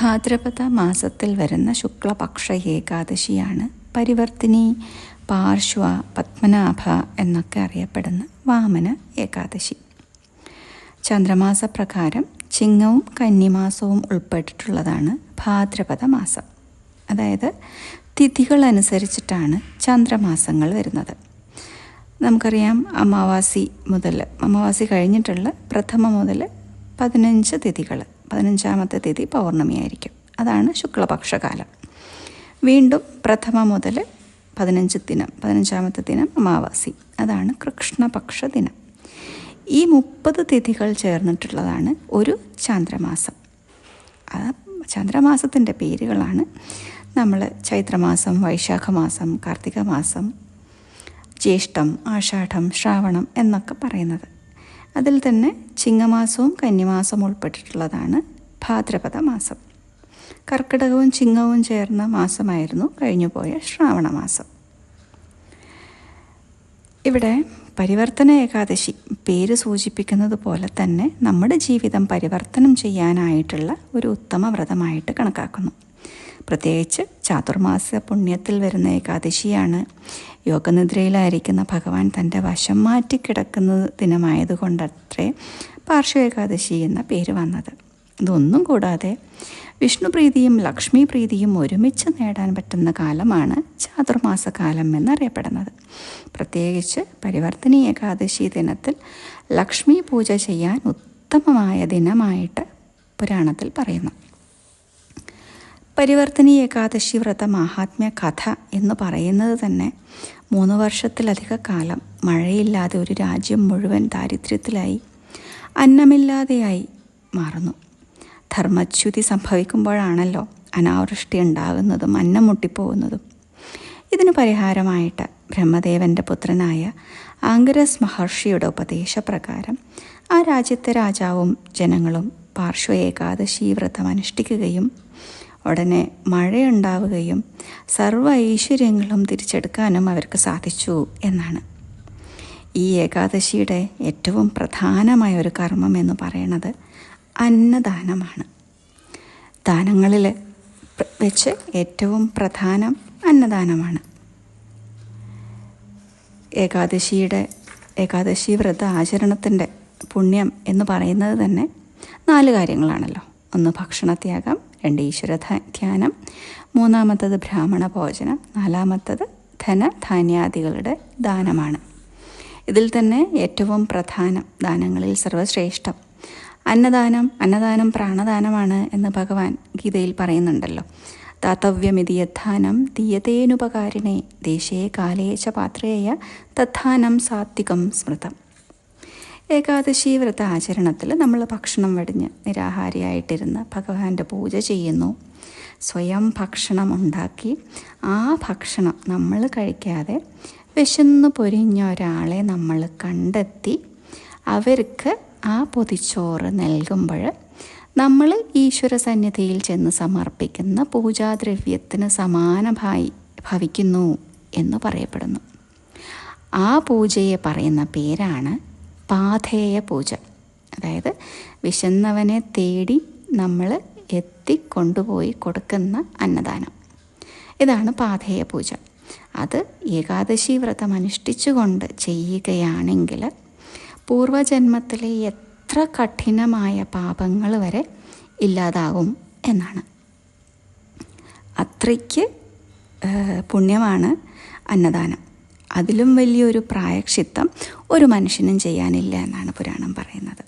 ഭാദ്രപദ മാസത്തിൽ വരുന്ന ശുക്ലപക്ഷ ഏകാദശിയാണ് പരിവർത്തിനി പാർശ്വ പത്മനാഭ എന്നൊക്കെ അറിയപ്പെടുന്ന വാമന ഏകാദശി. ചന്ദ്രമാസ പ്രകാരം ചിങ്ങവും കന്നിമാസവും ഉൾപ്പെട്ടിട്ടുള്ളതാണ് ഭാദ്രപദ മാസം. അതായത് തിഥികൾ അനുസരിച്ചിട്ടാണ് ചന്ദ്രമാസങ്ങൾ വരുന്നത്. നമുക്കറിയാം അമാവാസി മുതൽ അമാവാസി കഴിഞ്ഞിട്ടുള്ള പ്രഥമ മുതൽ പതിനഞ്ച് തിഥികൾ പതിനഞ്ചാമത്തെ തീയതി പൗർണമിയായിരിക്കും. അതാണ് ശുക്ലപക്ഷകാലം. വീണ്ടും പ്രഥമ മുതൽ പതിനഞ്ച് ദിനം പതിനഞ്ചാമത്തെ ദിനം അമാവാസി. അതാണ് കൃഷ്ണപക്ഷ ദിനം. ഈ മുപ്പത് തിഥികൾ ചേർന്നിട്ടുള്ളതാണ് ഒരു ചാന്ദ്രമാസം. ആ ചന്ദ്രമാസത്തിന്റെ പേരുകളാണ് നമ്മൾ ചൈത്രമാസം വൈശാഖമാസം കാർത്തിക മാസം ജ്യേഷ്ഠം ആഷാഢം ശ്രാവണം എന്നൊക്കെ പറയുന്നത്. അതിൽ തന്നെ ചിങ്ങമാസവും കന്നിമാസവും ഉൾപ്പെട്ടിട്ടുള്ളതാണ് ഭാദ്രപദ മാസം കർക്കിടകവും ചിങ്ങവും ചേർന്ന മാസമായിരുന്നു കഴിഞ്ഞുപോയ ശ്രാവണ മാസം ഇവിടെ പരിവർത്തന ഏകാദശി പേര് സൂചിപ്പിക്കുന്നത് പോലെ തന്നെ നമ്മുടെ ജീവിതം പരിവർത്തനം ചെയ്യാനായിട്ടുള്ള ഒരു ഉത്തമ വ്രതമായിട്ട് കണക്കാക്കുന്നു. പ്രത്യേകിച്ച് ചാതുർമാസ പുണ്യത്തിൽ വരുന്ന ഏകാദശിയാണ്. യോഗനിദ്രയിലായിരിക്കുന്ന ഭഗവാൻ തന്റെ വശം മാറ്റി കിടക്കുന്ന ദിനമായതുകൊണ്ടത്രേ പാർശ്വ ഏകാദശി എന്ന പേര് വന്നത്. ഇതൊന്നും കൂടാതെ വിഷ്ണുപ്രീതിയും ലക്ഷ്മി പ്രീതിയും ഒരുമിച്ച് നേടാൻ പറ്റുന്ന കാലമാണ് ചാതുർമാസ കാലം എന്നറിയപ്പെടുന്നത്. പ്രത്യേകിച്ച് പരിവർത്തനി ഏകാദശി ദിനത്തിൽ ലക്ഷ്മി പൂജ ചെയ്യാൻ ഉത്തമമായ ദിനമായിട്ട് പുരാണത്തിൽ പറയുന്നു. പരിവർത്തനി ഏകാദശി വ്രത മാഹാത്മ്യ കഥ എന്ന് പറയുന്നത് തന്നെ മൂന്ന് വർഷത്തിലധിക കാലം മഴയില്ലാതെ ഒരു രാജ്യം മുഴുവൻ ദാരിദ്ര്യത്തിലായി അന്നമില്ലാതെയായി മാറുന്നു. ധർമ്മച്യുതി സംഭവിക്കുമ്പോഴാണല്ലോ അനാവൃഷ്ടി ഉണ്ടാകുന്നതും അന്നം മുട്ടിപ്പോകുന്നതും ഇതിന് പരിഹാരമായിട്ട് ബ്രഹ്മദേവന്റെ പുത്രനായ ആംഗരസ് മഹർഷിയുടെ ഉപദേശപ്രകാരം ആ രാജ്യത്തെ രാജാവും ജനങ്ങളും പാർശ്വ ഏകാദശി വ്രതം അനുഷ്ഠിക്കുകയും ഉടനെ മഴയുണ്ടാവുകയും സർവ ഐശ്വര്യങ്ങളും തിരിച്ചെടുക്കാനും അവർക്ക് സാധിച്ചു എന്നാണ്. ഈ ഏകാദശിയുടെ ഏറ്റവും പ്രധാനമായ ഒരു കർമ്മം എന്ന് പറയുന്നത് അന്നദാനമാണ്. ദാനങ്ങളിൽ വെച്ച് ഏറ്റവും പ്രധാനം അന്നദാനമാണ്. ഏകാദശിയുടെ ഏകാദശി വ്രത ആചരണത്തിന്റെ പുണ്യം എന്ന് പറയുന്നത് തന്നെ നാല് കാര്യങ്ങളാണല്ലോ. ഒന്ന് ഭക്ഷണത്യാഗം രണ്ട് ഈശ്വര ധ്യാനം. മൂന്നാമത്തത് ബ്രാഹ്മണ ഭോജനം നാലാമത്തത് ധനധാന്യാദികളുടെ ദാനമാണ്. ഇതിൽ തന്നെ ഏറ്റവും പ്രധാനം ദാനങ്ങളിൽ സർവശ്രേഷ്ഠം അന്നദാനം അന്നദാനം പ്രാണദാനമാണ് എന്ന് ഭഗവാൻ ഗീതയിൽ പറയുന്നുണ്ടല്ലോ. ദാതവ്യമിതി യദ്ധാനം ദീയതേനുപകാരിണേ ദേശേ കാലേശ പാത്രേയ തദ്ധാനം സാത്വികം സ്മൃതം. ഏകാദശി വ്രത ആചരണത്തിൽ നമ്മൾ ഭക്ഷണം വെടിഞ്ഞ് നിരാഹാരിയായിട്ടിരുന്ന് ഭഗവാന്റെ പൂജ ചെയ്യുന്നു. സ്വയം ഭക്ഷണം ഉണ്ടാക്കി ആ ഭക്ഷണം നമ്മൾ കഴിക്കാതെ വിശന്ന് പൊരിഞ്ഞ ഒരാളെ നമ്മൾ കണ്ടെത്തി അവർക്ക് ആ പൊതിച്ചോറ് നൽകുമ്പോൾ നമ്മൾ ഈശ്വര സന്നിധിയിൽ ചെന്ന് സമർപ്പിക്കുന്ന പൂജാദ്രവ്യത്തിന് സമാനമായി ഭവിക്കുന്നു എന്ന് പറയപ്പെടുന്നു. ആ പൂജയെ പറയുന്ന പേരാണ് പാഥേയ പൂജ അതായത് വിശന്നവനെ തേടി നമ്മൾ എത്തിക്കൊണ്ടുപോയി കൊടുക്കുന്ന അന്നദാനം. ഇതാണ് പാഥേയ പൂജ അത് ഏകാദശി വ്രതം അനുഷ്ഠിച്ചുകൊണ്ട് ചെയ്യുകയാണെങ്കിൽ പൂർവജന്മത്തിലെ എത്ര കഠിനമായ പാപങ്ങൾ വരെ ഇല്ലാതാകും എന്നാണ്. അത്രയ്ക്ക് പുണ്യമാണ് അന്നദാനം. അതിലും വലിയൊരു പ്രായക്ഷിത്തം ഒരു മനുഷ്യനും ചെയ്യാനില്ല എന്നാണ് പുരാണം പറയുന്നത്.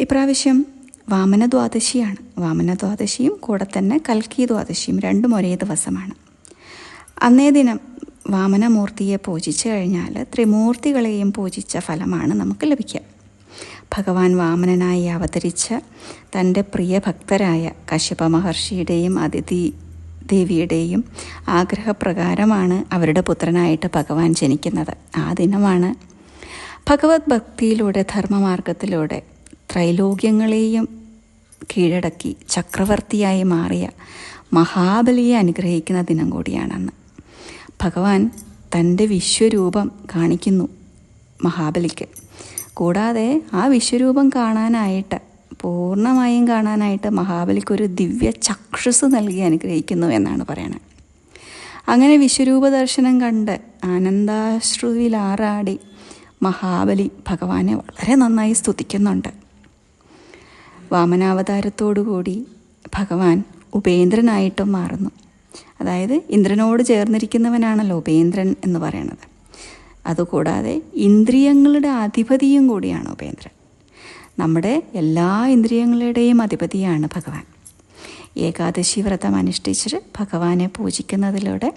ഇപ്രാവശ്യം വാമന ദ്വാദശിയാണ്. വാമന ദ്വാദശിയും കൂടെ തന്നെ കൽക്കി ദ്വാദശിയും രണ്ടും ഒരേ ദിവസമാണ്. അന്നേ ദിനം വാമനമൂർത്തിയെ പൂജിച്ചു കഴിഞ്ഞാൽ ത്രിമൂർത്തികളെയും പൂജിച്ച ഫലമാണ് നമുക്ക് ലഭിക്കുക. ഭഗവാൻ വാമനനായി അവതരിച്ച തന്റെ പ്രിയ ഭക്തരായ കശ്യപ മഹർഷിയുടെയും അതിഥി ദേവിയുടെയും ആഗ്രഹപ്രകാരമാണ് അവരുടെ പുത്രനായിട്ട് ഭഗവാൻ ജനിക്കുന്നത്. ആ ദിനമാണ് ഭഗവത് ഭക്തിയിലൂടെ ധർമ്മമാർഗത്തിലൂടെ ത്രൈലോക്യങ്ങളെയും കീഴടക്കി ചക്രവർത്തിയായി മാറിയ മഹാബലിയെ അനുഗ്രഹിക്കുന്ന ദിനം കൂടിയാണെന്ന് ഭഗവാൻ തന്റെ വിശ്വരൂപം കാണിക്കുന്നു മഹാബലിക്ക്. കൂടാതെ ആ വിശ്വരൂപം കാണാനായിട്ട് പൂർണമായും കാണാനായിട്ട് മഹാബലിക്കൊരു ദിവ്യ ചക്ഷുസ് നൽകി അനുഗ്രഹിക്കുന്നു എന്നാണ് പറയുന്നത് അങ്ങനെ വിശ്വരൂപ ദർശനം കണ്ട് ആനന്ദാശ്രുവിലാറാടി മഹാബലി ഭഗവാനെ വളരെ നന്നായി സ്തുതിക്കുന്നുണ്ട്. വാമനാവതാരത്തോടുകൂടി ഭഗവാൻ ഉപേന്ദ്രനായിട്ടും മാറുന്നു. അതായത് ഇന്ദ്രനോട് ചേർന്നിരിക്കുന്നവനാണല്ലോ ഉപേന്ദ്രൻ എന്ന് പറയണത്. അതുകൂടാതെ ഇന്ദ്രിയങ്ങളുടെ അധിപതിയും കൂടിയാണ് ഉപേന്ദ്രൻ. നമ്മുടെ എല്ലാ ഇന്ദ്രിയങ്ങളുടെയും അധിപതിയാണ് ഭഗവാൻ. ഏകാദശി വ്രതം അനുഷ്ഠിച്ച് ഭഗവാനെ പൂജിക്കുന്നതിലൂടെ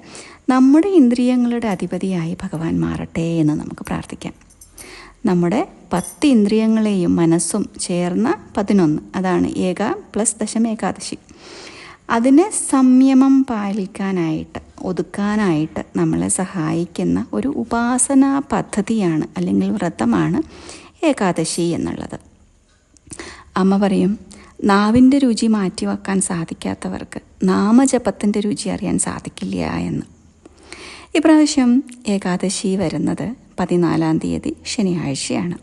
നമ്മുടെ ഇന്ദ്രിയങ്ങളുടെ അധിപതിയായി ഭഗവാൻ മാറട്ടെ എന്ന് നമുക്ക് പ്രാർത്ഥിക്കാം. നമ്മുടെ പത്ത് ഇന്ദ്രിയങ്ങളെയും മനസ്സും ചേർന്ന പതിനൊന്ന് അതാണ് ഏക പ്ലസ് ദശം ഏകാദശി. അതിനെ സംയമം പാലിക്കാനായിട്ട് ഒതുക്കാനായിട്ട് നമ്മളെ സഹായിക്കുന്ന ഒരു ഉപാസനാ പദ്ധതിയാണ് അല്ലെങ്കിൽ വ്രതമാണ് ഏകാദശി എന്നുള്ളത്. അമ്മ പറയും നാവിന്റെ രുചി മാറ്റിവെക്കാൻ സാധിക്കാത്തവർക്ക് നാമജപത്തിന്റെ രുചി അറിയാൻ സാധിക്കില്ല എന്ന്. ഇപ്രാവശ്യം ഏകാദശി വരുന്നത് പതിനാലാം തീയതി ശനിയാഴ്ചയാണ്.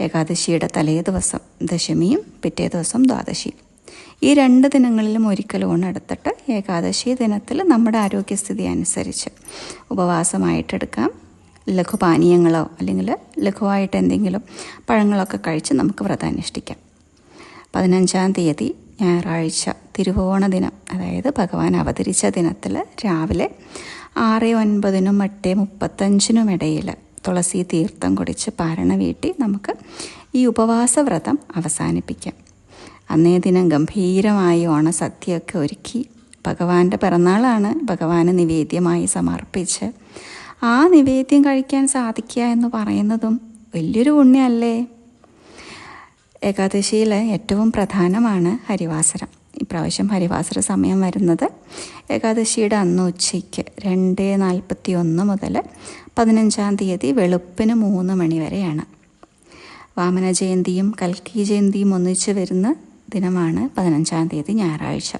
ഏകാദശിയുടെ തലേ ദിവസം ദശമിയും പിറ്റേ ദിവസം ദ്വാദശി ഈ രണ്ട് ദിനങ്ങളിലും ഒരിക്കൽ ഊണെടുത്തിട്ട് ഏകാദശി ദിനത്തിൽ നമ്മുടെ ആരോഗ്യസ്ഥിതി അനുസരിച്ച് ഉപവാസമായിട്ടെടുക്കാം. ലഘുപാനീയങ്ങളോ അല്ലെങ്കിൽ ലഘുവായിട്ട് എന്തെങ്കിലും പഴങ്ങളൊക്കെ കഴിച്ച് നമുക്ക് വ്രതം അനുഷ്ഠിക്കാം പതിനഞ്ചാം തീയതി ഞായറാഴ്ച തിരുവോണ ദിനം അതായത് ഭഗവാൻ അവതരിച്ച ദിനത്തിൽ രാവിലെ ആറ് ഒൻപതിനും എട്ട് മുപ്പത്തഞ്ചിനും ഇടയിൽ തുളസി തീർത്ഥം കുടിച്ച് പാരണ വീട്ടി നമുക്ക് ഈ ഉപവാസ വ്രതം അവസാനിപ്പിക്കാം. അന്നേ ദിനം ഗംഭീരമായി ഓണസദ്യയൊക്കെ ഒരുക്കി ഭഗവാന്റെ പിറന്നാളാണ് ഭഗവാന് നിവേദ്യമായി സമർപ്പിച്ച്. ആ നിവേദ്യം കഴിക്കാൻ സാധിക്കുക എന്ന് പറയുന്നതും വലിയൊരു പുണ്യമല്ലേ ഏകാദശിയിൽ ഏറ്റവും പ്രധാനമാണ് ഹരിവാസരം. ഇപ്രാവശ്യം ഹരിവാസര സമയം വരുന്നത് ഏകാദശിയുടെ അന്ന് ഉച്ചയ്ക്ക് രണ്ട് നാൽപ്പത്തി ഒന്ന് മുതൽ പതിനഞ്ചാം തീയതി വെളുപ്പിന് മൂന്ന് മണി വരെയാണ്. വാമന ജയന്തിയും കൽക്കി ജയന്തിയും ഒന്നിച്ച് വരുന്ന ദിനമാണ് പതിനഞ്ചാം തീയതി ഞായറാഴ്ച.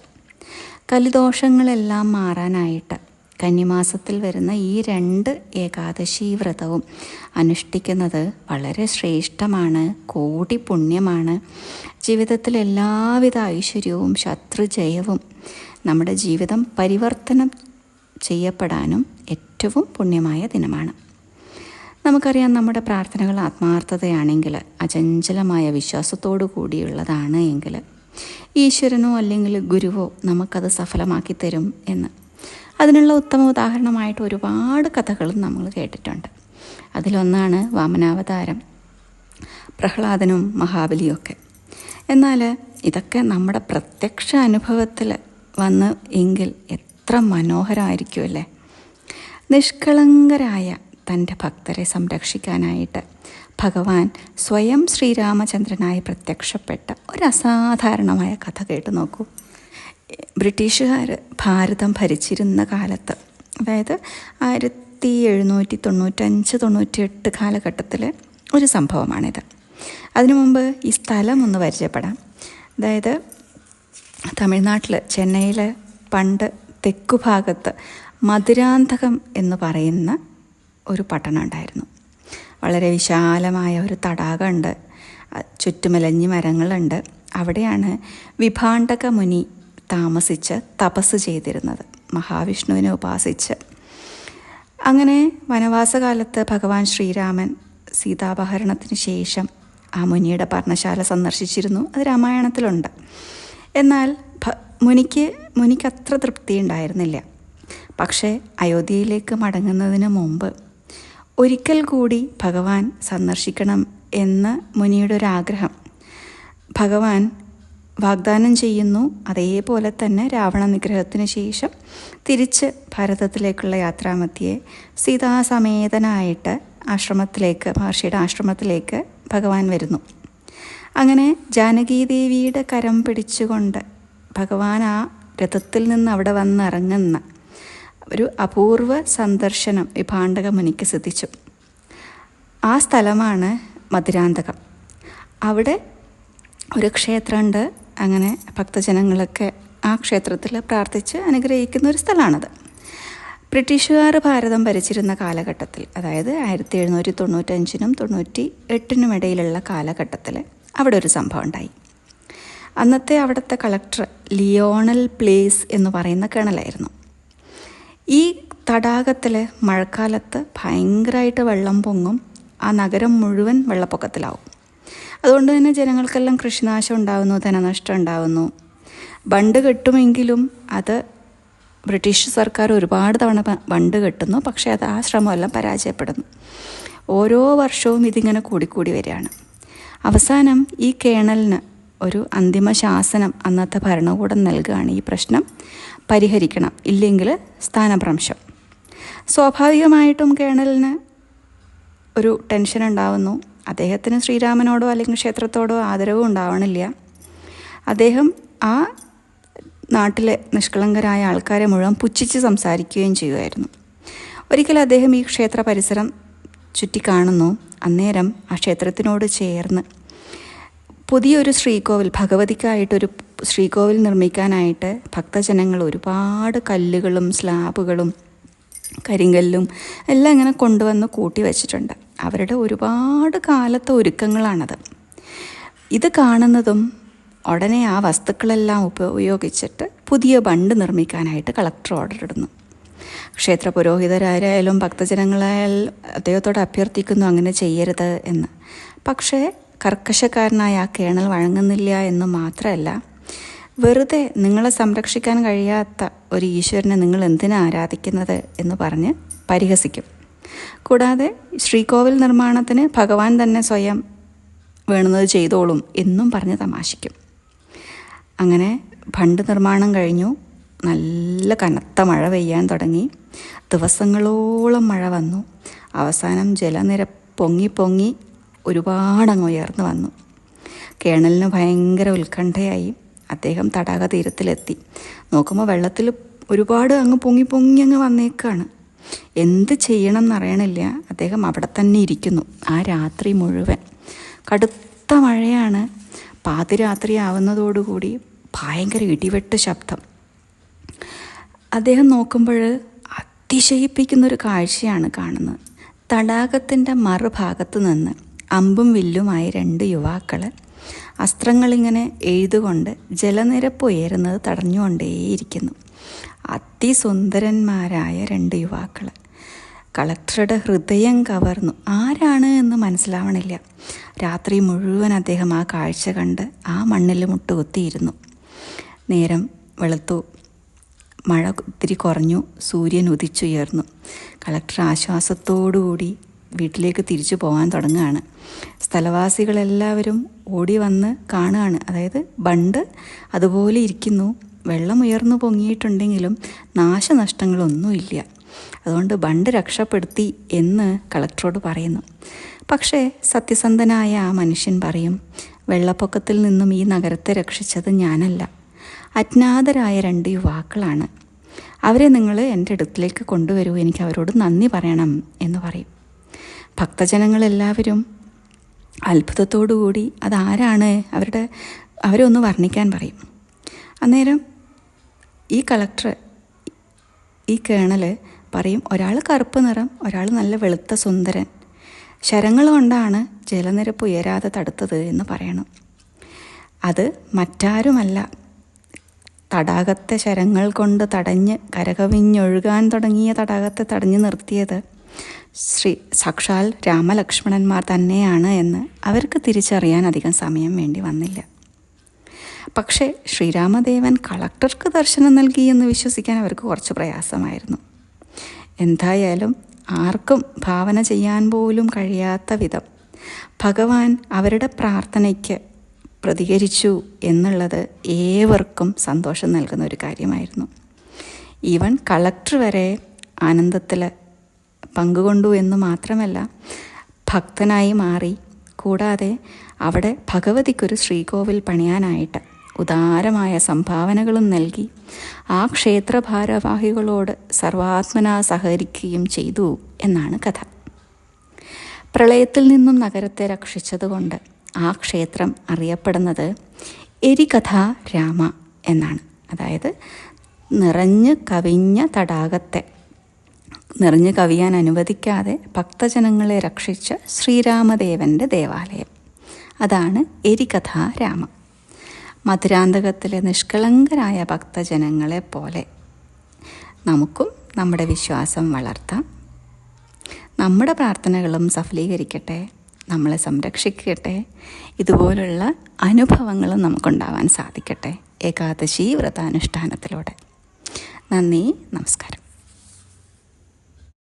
കലിദോഷങ്ങളെല്ലാം മാറാനായിട്ട് കന്നിമാസത്തിൽ വരുന്ന ഈ രണ്ട് ഏകാദശി വ്രതവും അനുഷ്ഠിക്കുന്നത് വളരെ ശ്രേഷ്ഠമാണ് കോടി പുണ്യമാണ്. ജീവിതത്തിൽ എല്ലാവിധ ഐശ്വര്യവും ശത്രുജയവും നമ്മുടെ ജീവിതം പരിവർത്തനം ചെയ്യപ്പെടാനും ഏറ്റവും പുണ്യമായ ദിനമാണ്. നമുക്കറിയാം നമ്മുടെ പ്രാർത്ഥനകൾ ആത്മാർത്ഥതയാണെങ്കിൽ അചഞ്ചലമായ വിശ്വാസത്തോടു കൂടിയുള്ളതാണ് എങ്കിൽ ഈശ്വരനോ അല്ലെങ്കിൽ ഗുരുവോ നമുക്കത് സഫലമാക്കി തരും എന്ന്. അതിനുള്ള ഉത്തമ ഉദാഹരണമായിട്ട് ഒരുപാട് കഥകളും നമ്മൾ കേട്ടിട്ടുണ്ട്. അതിലൊന്നാണ് വാമനാവതാരം പ്രഹ്ലാദനും മഹാബലിയൊക്കെ എന്നാൽ ഇതൊക്കെ നമ്മുടെ പ്രത്യക്ഷ അനുഭവത്തിൽ വന്ന് എങ്കിൽ എത്ര മനോഹരമായിരിക്കുമല്ലേ നിഷ്കളങ്കരായ തന്റെ ഭക്തരെ സംരക്ഷിക്കാനായിട്ട് ഭഗവാൻ സ്വയം ശ്രീരാമചന്ദ്രനായി പ്രത്യക്ഷപ്പെട്ട ഒരു അസാധാരണമായ കഥ കേട്ട് നോക്കൂ. ബ്രിട്ടീഷുകാർ ഭാരതം ഭരിച്ചിരുന്ന കാലത്ത് അതായത് ആയിരത്തി എഴുന്നൂറ്റി തൊണ്ണൂറ്റഞ്ച് തൊണ്ണൂറ്റിയെട്ട് കാലഘട്ടത്തിൽ ഒരു സംഭവമാണിത്. അതിനു മുമ്പ് ഈ സ്ഥലം ഒന്ന് പരിചയപ്പെടാം. അതായത് തമിഴ്നാട്ടിൽ ചെന്നൈയിൽ പണ്ട് തെക്കു ഭാഗത്ത് മധുരാന്തകം എന്ന് പറയുന്ന ഒരു പട്ടണം ഉണ്ടായിരുന്നു. വളരെ വിശാലമായ ഒരു തടാകമുണ്ട് ചുറ്റുമലഞ്ഞ് മരങ്ങളുണ്ട്. അവിടെയാണ് വിഭാണ്ടക മുനി താമസിച്ച് തപസ് ചെയ്തിരുന്നത്. മഹാവിഷ്ണുവിനെ ഉപാസിച്ച്. അങ്ങനെ വനവാസകാലത്ത് ഭഗവാൻ ശ്രീരാമൻ സീതാപഹരണത്തിന് ശേഷം ആ മുനിയുടെ പർണശാല സന്ദർശിച്ചിരുന്നു. അത് രാമായണത്തിലുണ്ട്. എന്നാൽ മുനിക്ക് മുനിക്ക് അത്ര തൃപ്തി ഉണ്ടായിരുന്നില്ല പക്ഷേ അയോധ്യയിലേക്ക് മടങ്ങുന്നതിന് മുമ്പ് ഒരിക്കൽ കൂടി ഭഗവാൻ സന്ദർശിക്കണം എന്ന് മുനിയുടെ ഒരു ആഗ്രഹം ഭഗവാൻ വാഗ്ദാനം ചെയ്യുന്നു. അതേപോലെ തന്നെ രാവണ നിഗ്രഹത്തിന് ശേഷം തിരിച്ച് ഭാരതത്തിലേക്കുള്ള യാത്രാമധ്യേ സീതാസമേതനായിട്ട് ആശ്രമത്തിലേക്ക് മഹർഷിയുടെ ആശ്രമത്തിലേക്ക് ഭഗവാൻ വരുന്നു. അങ്ങനെ ജാനകീദേവിയുടെ കരം പിടിച്ചുകൊണ്ട് ഭഗവാൻ ആ രഥത്തിൽ നിന്ന് അവിടെ വന്നിറങ്ങുന്ന ഒരു അപൂർവ സന്ദർശനം ഈ മുനിക്ക് സിദ്ധിച്ചു. ആ സ്ഥലമാണ് മധുരാന്തകം. അവിടെ ഒരു ക്ഷേത്രമുണ്ട്. അങ്ങനെ ഭക്തജനങ്ങളൊക്കെ ആ ക്ഷേത്രത്തിൽ പ്രാർത്ഥിച്ച് അനുഗ്രഹിക്കുന്ന ഒരു സ്ഥലമാണത്. ബ്രിട്ടീഷുകാർ ഭാരതം ഭരിച്ചിരുന്ന കാലഘട്ടത്തിൽ അതായത് ആയിരത്തി എഴുന്നൂറ്റി തൊണ്ണൂറ്റഞ്ചിനും തൊണ്ണൂറ്റി എട്ടിനും ഇടയിലുള്ള കാലഘട്ടത്തിൽ അവിടെ ഒരു സംഭവം ഉണ്ടായി. അന്നത്തെ അവിടുത്തെ കളക്ടർ ലിയോണൽ പ്ലേസ് എന്ന് പറയുന്ന കേണലായിരുന്നു. ഈ തടാകത്തിൽ മഴക്കാലത്ത് ഭയങ്കരമായിട്ട് വെള്ളം പൊങ്ങും ആ നഗരം മുഴുവൻ വെള്ളപ്പൊക്കത്തിലാവും. അതുകൊണ്ട് തന്നെ ജനങ്ങൾക്കെല്ലാം കൃഷിനാശം ഉണ്ടാകുന്നു ധനനഷ്ടം ഉണ്ടാകുന്നു ബണ്ട് കെട്ടുമെങ്കിലും അത് ബ്രിട്ടീഷ് സർക്കാർ ഒരുപാട് തവണ ബണ്ട് കെട്ടുന്നു പക്ഷേ അത് ആ ശ്രമമെല്ലാം പരാജയപ്പെടുന്നു. ഓരോ വർഷവും ഇതിങ്ങനെ കൂടിക്കൂടി വരികയാണ്. അവസാനം ഈ കേണലിന് ഒരു അന്തിമ ശാസനം അന്നത്തെ ഭരണകൂടം നൽകുകയാണ് ഈ പ്രശ്നം പരിഹരിക്കണം ഇല്ലെങ്കിൽ സ്ഥാനഭ്രംശം. സ്വാഭാവികമായിട്ടും കേണലിന് ഒരു ടെൻഷൻ ഉണ്ടാവുന്നു. അദ്ദേഹത്തിന് ശ്രീരാമനോടോ അല്ലെങ്കിൽ ക്ഷേത്രത്തോടോ ആദരവും ഉണ്ടാവണില്ല. അദ്ദേഹം ആ നാട്ടിലെ നിഷ്കളങ്കരായ ആൾക്കാരെ മുഴുവൻ പുച്ഛിച്ച് സംസാരിക്കുകയും ചെയ്യുമായിരുന്നു. ഒരിക്കൽ അദ്ദേഹം ഈ ക്ഷേത്ര പരിസരം ചുറ്റിക്കാണുന്നു അന്നേരം ആ ക്ഷേത്രത്തിനോട് ചേർന്ന് പുതിയൊരു ശ്രീകോവിൽ ഭഗവതിക്കായിട്ടൊരു ശ്രീകോവിൽ നിർമ്മിക്കാനായിട്ട് ഭക്തജനങ്ങൾ ഒരുപാട് കല്ലുകളും സ്ലാബുകളും കരിങ്കല്ലും എല്ലാം ഇങ്ങനെ കൊണ്ടുവന്ന് കൂട്ടി വച്ചിട്ടുണ്ട്. അവരുടെ ഒരുപാട് കാലത്തെ ഒരുക്കങ്ങളാണത്. ഇത് കാണുന്നതും ഉടനെ ആ വസ്തുക്കളെല്ലാം ഉപയോഗിച്ചിട്ട് പുതിയ ബണ്ട് നിർമ്മിക്കാനായിട്ട് കളക്ടർ ഓർഡർ ഇടുന്നു. ക്ഷേത്ര പുരോഹിതരായാലും ഭക്തജനങ്ങളായാലും അദ്ദേഹത്തോട് അഭ്യർത്ഥിക്കുന്നു അങ്ങനെ ചെയ്യരുത് എന്ന്. പക്ഷേ കർക്കശക്കാരനായ ആ കേണൽ വഴങ്ങുന്നില്ല എന്ന് മാത്രമല്ല വെറുതെ നിങ്ങളെ സംരക്ഷിക്കാൻ കഴിയാത്ത ഒരു ഈശ്വരനെ നിങ്ങൾ എന്തിനാ ആരാധിക്കുന്നത് എന്ന് പറഞ്ഞ് പരിഹസിക്കും. കൂടാതെ ശ്രീകോവിൽ നിർമ്മാണത്തിന് ഭഗവാൻ തന്നെ സ്വയം വേണുന്നത് ചെയ്തോളും എന്നും പറഞ്ഞ് തമാശിക്കും. അങ്ങനെ ഫണ്ട് നിർമ്മാണം കഴിഞ്ഞു. നല്ല കനത്ത മഴ പെയ്യാൻ തുടങ്ങി. ദിവസങ്ങളോളം മഴ വന്നു. അവസാനം ജലനിര പൊങ്ങി പൊങ്ങി ഒരുപാടങ്ങ് ഉയർന്നു വന്നു. കേണലിന് ഭയങ്കര ഉത്കണ്ഠയായി. അദ്ദേഹം തടാക തീരത്തിലെത്തി. നോക്കുമ്പോൾ വെള്ളത്തിൽ ഒരുപാട് അങ്ങ് പൊങ്ങി പൊങ്ങി അങ്ങ് വന്നേക്കാണ്. എന്ത് ചെയ്യണം എന്നറിയണില്ല അദ്ദേഹം അവിടെ തന്നെ ഇരിക്കുന്നു ആ രാത്രി മുഴുവൻ. കടുത്ത മഴയാണ്. പാതിരാത്രി ആവുന്നതോടുകൂടി ഭയങ്കര ഇടിവെട്ട് ശബ്ദം. അദ്ദേഹം നോക്കുമ്പോൾ അതിശയിപ്പിക്കുന്നൊരു കാഴ്ചയാണ് കാണുന്നത്. തടാകത്തിന്റെ മറുഭാഗത്ത് നിന്ന് അമ്പും വില്ലുമായി രണ്ട് യുവാക്കൾ അസ്ത്രങ്ങളിങ്ങനെ എഴുതുകൊണ്ട് ജലനിരപ്പ് ഉയരുന്നത് തടഞ്ഞുകൊണ്ടേയിരിക്കുന്നു. അതിസുന്ദരന്മാരായ രണ്ട് യുവാക്കൾ കളക്ടറുടെ ഹൃദയം കവർന്നു. ആരാണ് എന്ന് മനസ്സിലാവണില്ല. രാത്രി മുഴുവൻ അദ്ദേഹം ആ കാഴ്ച കണ്ട് ആ മണ്ണിൽ മുട്ടുകുത്തിയിരുന്നു. നേരം വെളുത്തു. മഴ ഒത്തിരി കുറഞ്ഞു. സൂര്യൻ ഉദിച്ചുയർന്നു. കളക്ടർ ആശ്വാസത്തോടുകൂടി വീട്ടിലേക്ക് തിരിച്ചു പോകാൻ തുടങ്ങുകയാണ്. സ്ഥലവാസികളെല്ലാവരും ഓടി വന്ന് കാണുകയാണ്. അതായത് ബണ്ട് അതുപോലെ ഇരിക്കുന്നു. വെള്ളം ഉയർന്നു പൊങ്ങിയിട്ടുണ്ടെങ്കിലും നാശനഷ്ടങ്ങളൊന്നുമില്ല. അതുകൊണ്ട് ബണ്ട് രക്ഷപ്പെടുത്തി എന്ന് കളക്ടറോട് പറയുന്നു. പക്ഷേ സത്യസന്ധനായ ആ മനുഷ്യൻ പറയും വെള്ളപ്പൊക്കത്തിൽ നിന്നും ഈ നഗരത്തെ രക്ഷിച്ചത് ഞാനല്ല. അജ്ഞാതരായ രണ്ട് യുവാക്കളാണ്. അവരെ നിങ്ങൾ എന്റെ അടുത്തിലേക്ക് കൊണ്ടുവരൂ എനിക്ക് അവരോട് നന്ദി പറയണം എന്ന് പറയും. ഭക്തജനങ്ങളെല്ലാവരും അത്ഭുതത്തോടുകൂടി അതാരാണ്? അവരുടെ അവരെ ഒന്ന് വർണിക്കാൻ പറയും. അന്നേരം ഈ കളക്ടർ ഈ കേണൽ പറയും ഒരാൾ കറുപ്പ് നിറം ഒരാൾ നല്ല വെളുത്ത സുന്ദരൻ. ശരങ്ങൾ കൊണ്ടാണ് ജലനിരപ്പ് ഉയരാതെ തടുത്തത് എന്ന് പറയണം. അത് മറ്റാരുമല്ല. തടാകത്തെ ശരങ്ങൾ കൊണ്ട് തടഞ്ഞ് കരകവിഞ്ഞൊഴുകാൻ തുടങ്ങിയ തടാകത്തെ തടഞ്ഞു നിർത്തിയത് ശ്രീ സാക്ഷാൽ രാമലക്ഷ്മണന്മാർ തന്നെയാണ് എന്ന് അവർക്ക് തിരിച്ചറിയാൻ അധികം സമയം വേണ്ടി വന്നില്ല. പക്ഷേ ശ്രീരാമദേവൻ കളക്ടർക്ക് ദർശനം നൽകി എന്ന് വിശ്വസിക്കാൻ അവർക്ക് കുറച്ച് പ്രയാസമായിരുന്നു. എന്തായാലും ആർക്കും ഭാവന ചെയ്യാൻ പോലും കഴിയാത്ത വിധം ഭഗവാൻ അവരുടെ പ്രാർത്ഥനയ്ക്ക് പ്രതികരിച്ചു എന്നുള്ളത് ഏവർക്കും സന്തോഷം നൽകുന്ന ഒരു കാര്യമായിരുന്നു. ഈവൻ കളക്ടർ വരെ ആനന്ദത്തിൽ പങ്കുകൊണ്ടു എന്ന് മാത്രമല്ല ഭക്തനായി മാറി. കൂടാതെ അവിടെ ഭഗവതിക്കൊരു ശ്രീകോവിൽ പണിയാനായിട്ട് ഉദാരമായ സംഭാവനകളും നൽകി ആ ക്ഷേത്ര ഭാരവാഹികളോട് സർവാത്മന സഹകരിക്കുകയും ചെയ്തു എന്നാണ് കഥ. പ്രളയത്തിൽ നിന്നും നഗരത്തെ രക്ഷിച്ചതുകൊണ്ട് ആ ക്ഷേത്രം അറിയപ്പെടുന്നത് എരികഥ രാമ എന്നാണ്. അതായത് നിറഞ്ഞ് കവിഞ്ഞ തടാകത്തെ. നിറഞ്ഞു കവിയാൻ അനുവദിക്കാതെ ഭക്തജനങ്ങളെ രക്ഷിച്ച ശ്രീരാമദേവന്റെ ദേവാലയം. അതാണ് എരികഥ രാമ. മധുരാന്തകത്തിലെ നിഷ്കളങ്കരായ ഭക്തജനങ്ങളെ പോലെ നമുക്കും നമ്മുടെ വിശ്വാസം വളർത്താം. നമ്മുടെ പ്രാർത്ഥനകളും സഫലീകരിക്കട്ടെ നമ്മളെ സംരക്ഷിക്കട്ടെ ഇതുപോലുള്ള അനുഭവങ്ങളും നമുക്കുണ്ടാവാൻ സാധിക്കട്ടെ. ഏകാദശി വ്രതാനുഷ്ഠാനത്തിലൂടെ. നന്ദി നമസ്കാരം.